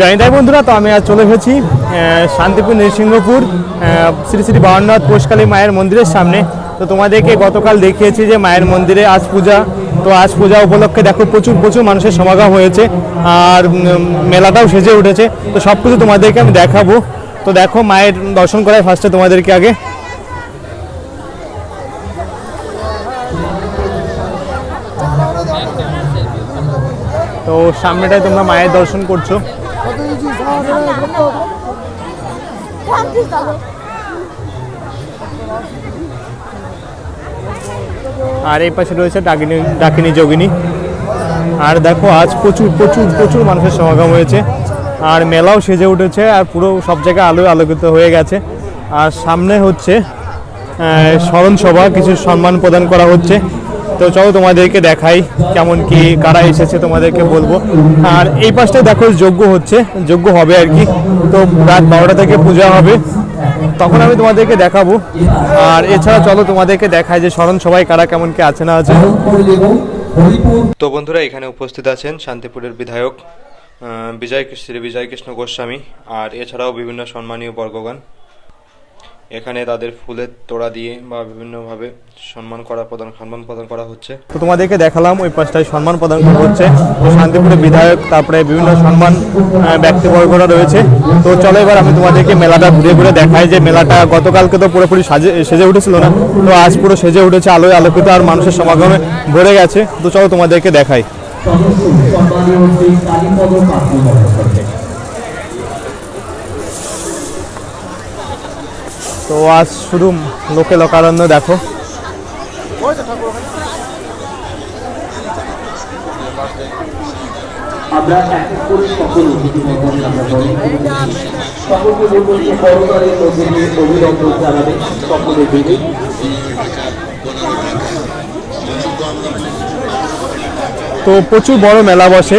জয়ন্তাই বন্ধুরা, তো আমি আজ চলে এসেছি শান্তিপুর নৃসিংহপুর শ্রী শ্রী বারনাথ পোষকালী মায়ের মন্দিরের সামনে। তো তোমাদেরকে গতকাল দেখিয়েছি যে মায়ের মন্দিরে আজ পূজা, তো আজ পূজা উপলক্ষে দেখো প্রচুর প্রচুর মানুষের সমাগম হয়েছে, আর মেলাটাও সেজে উঠেছে। তো সব কিছু তোমাদেরকে আমি দেখাবো। তো দেখো, মায়ের দর্শন করাই ফার্স্টে তোমাদেরকে আগে। তো সামনেটায় তোমরা মায়ের দর্শন করছ। আর এই পাশে রয়েছে ডাকিনী ডাকিনী যোগিনী। আর দেখো, আজ প্রচুর প্রচুর প্রচুর মানুষের সমাগম হয়েছে। আর মেলাও সেজে উঠেছে, আর পুরো সব জায়গায় আলোয় আলোকিত হয়ে গেছে। আর সামনে হচ্ছে স্মরণ সভা কিছু সম্মান প্রদান করা হচ্ছে। তো চলো তোমাদেরকে দেখাই কেমন কি, কারা এসেছে তোমাদেরকে বলব। আর এই পাশটায় দেখো যজ্ঞ হচ্ছে, যজ্ঞ হবে আর কি। তো রাত বারোটা থেকে পূজা হবে, তখন আমি তোমাদেরকে দেখাবো। আর এছাড়া চলো তোমাদেরকে দেখাই যে স্মরণ সবাই কারা কেমন কি আছে না আছে। তো বন্ধুরা, এখানে উপস্থিত আছেন শান্তিপুরের বিধায়ক বিজয় শ্রী বিজয় কৃষ্ণ গোস্বামী, আর এছাড়াও বিভিন্ন সম্মানীয় বর্গগান এখানে তাদের ফুলের তোড়া দিয়ে বা বিভিন্নভাবে সম্মান করা প্রদান সম্মান প্রদান করা হচ্ছে। তো তোমাদেরকে দেখালাম ওই পাশটায় সম্মান প্রদান করা হচ্ছে। তো শান্তিপুরের বিধায়ক তারপরে বিভিন্ন সম্মান ব্যক্তিবর্গরা রয়েছে। তো চলো এবার আমি তোমাদেরকে মেলাটা ঘুরে ঘুরে দেখাই যে মেলাটা গতকালকে তো পুরোপুরি সাজে সেজে উঠেছিল না। তো আজ পুরো সেজে উঠেছে আলোয় আলোকিত আর মানুষের সমাগমে ভরে গেছে। তো চলো তোমাদেরকে দেখাই সম্মানীয় শ্রী কালীপদ কাকু মহাশয় তো আজ শুধু লোকে লোকারণ্য দেখো। আমরা এক এক করে সকল অতিথি আমরা গ্রহণ সকলকে বলব যে করতালের মধ্যে দিয়ে অভিনন্দন জানাবেন সকলে মিলে তো প্রচুর বড় মেলা বসে।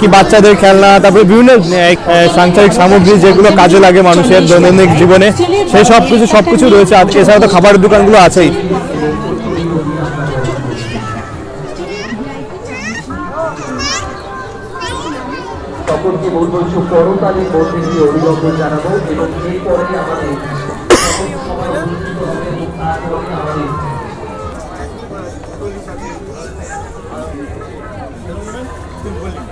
কি বাচ্চাদের খেলনা, তারপরে বিভিন্ন সাংসারিক সামগ্রী যেগুলো কাজে লাগে মানুষের দৈনন্দিন জীবনে, সেই সব কিছু সব কিছু রয়েছে। আর এছাড়া তো খাবারের দোকানগুলো আছেই। আমাদের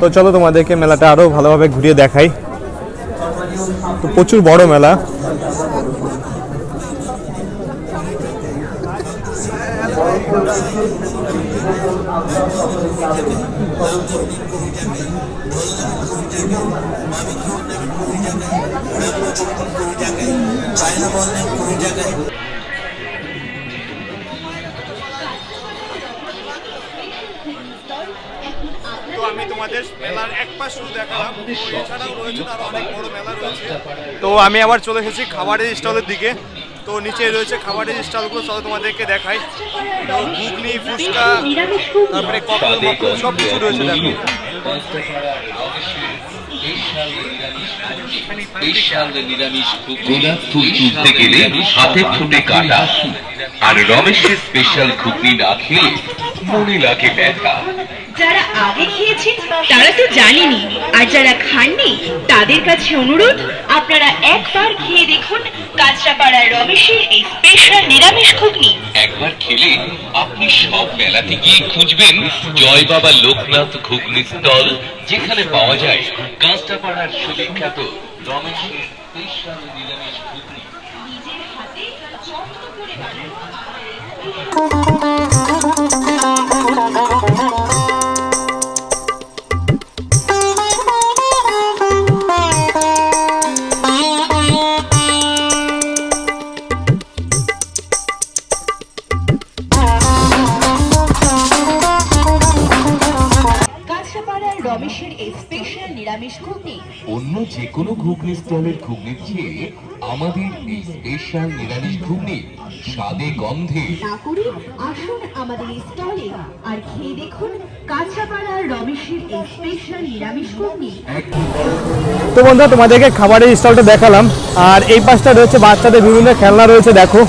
তো চলো তোমাদেরকে মেলাটা আরও ভালোভাবে ঘুরিয়ে দেখাই। তো প্রচুর বড় মেলা। তো আমি তোমাদের মেলার এক পাশ শুধু দেখালাম। এছাড়াও রয়েছে আরও অনেক বড় মেলা রয়েছে। তো আমি আবার চলে এসেছি খাবারের স্টলের দিকে। তো নিচে রয়েছে খাবারের স্টলগুলো, চলো তোমাদেরকে দেখাই। তো ঘুগনি, ফুচকা, তারপরে ককল মকল সব কিছু রয়েছে দেখো। হাতে ঠোঁটে কাটা। আর রমেশের স্পেশাল ঘুগনি না খেলে মনে লাগে ব্যথা? যারা আগে খেয়েছেন, তারা তো জানেনি আর যারা খাননি, তাদের কাছে অনুরোধ, আপনারা একবার খেয়ে দেখুন কাঁচরাপাড়ার রমেশের এই স্পেশাল নিরামিষ ঘুগনি। একবার খেলে আপনি সব মেলাতে গিয়ে খুঁজবেন জয় বাবা লোকনাথ ঘুগনি স্টল, যেখানে পাওয়া যায় কাঁচটাপাড়ার সুবিখ্যাত রমেশের স্পেশাল নিরামিষ ঘুগনি। নিজের হাতে কাঁচরাপাড়ার রমেশের এই স্পেশাল নিরামিষ নিরামিষ ঘুগনি। অন্য যে কোনো ঘুগনি স্টলের ঘুগনির চেয়ে আমাদের এই স্পেশাল নিরামিষ ঘুগনি স্বাদে গন্ধে। না করে আসুন আমাদের এই স্টলে আর খেয়ে দেখুন কাঁচাপাড়ার রমেশের এই স্পেশাল নিরামিষ ঘুগনি। তো বন্ধুরা তোমাদেরকে খাবারের স্টলটা দেখালাম আর এই পাশটা রয়েছে বাচ্চাদের বিভিন্ন খেলনা রয়েছে দেখো।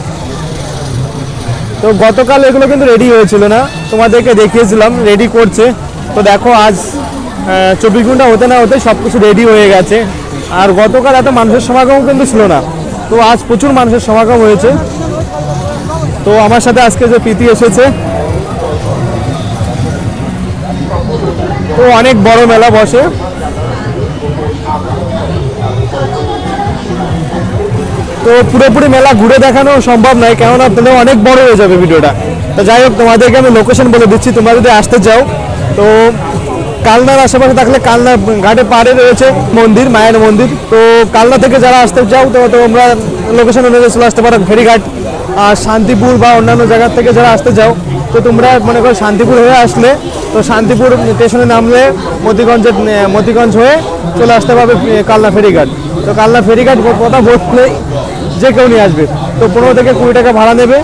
তো গতকাল এগুলো কিন্তু রেডি হয়েছিল না তোমাদেরকে দেখিয়েছিলাম রেডি করছে। তো দেখো আজ চব্বিশ ঘণ্টা হতে না হতে সব কিছু রেডি হয়ে গেছে। আর গতকাল এত মানুষের সমাগম কিন্তু ছিল না। তো আজ প্রচুর মানুষের সমাগম হয়েছে। তো আমার সাথে আজকে যে প্রীতি এসেছে, তো অনেক বড় মেলা বসে। তো পুরোপুরি মেলা ঘুরে দেখানো সম্ভব নয়, কেননা তাহলে অনেক বড় হয়ে যাবে ভিডিওটা। তো যাই হোক, তোমাদেরকে আমি লোকেশন বলে দিচ্ছি, তোমরা যদি আসতে চাও, তো কালনার আশেপাশে থাকলে কালনা ঘাটে পাড়ে রয়েছে মন্দির, মায়ের মন্দির। তো কালনা থেকে যারা আসতে চাও, তো তোমরা লোকেশন অনুযায়ী চলে আসতে পারো, ফেরিঘাট। শান্তিপুর বা অন্যান্য জায়গা থেকে যারা আসতে চাও, তো তোমরা মনে করো শান্তিপুর হয়ে আসলে, তো শান্তিপুর স্টেশনে নামলে মতিগঞ্জের মতিগঞ্জ হয়ে চলে আসতে পারবে কালনা ফেরিঘাট। তো কালনা ফেরিঘাট কথা বলতে যে কেউ নিয়ে আসবে। তো পনেরো থেকে কুড়ি টাকা ভাড়া নেবে।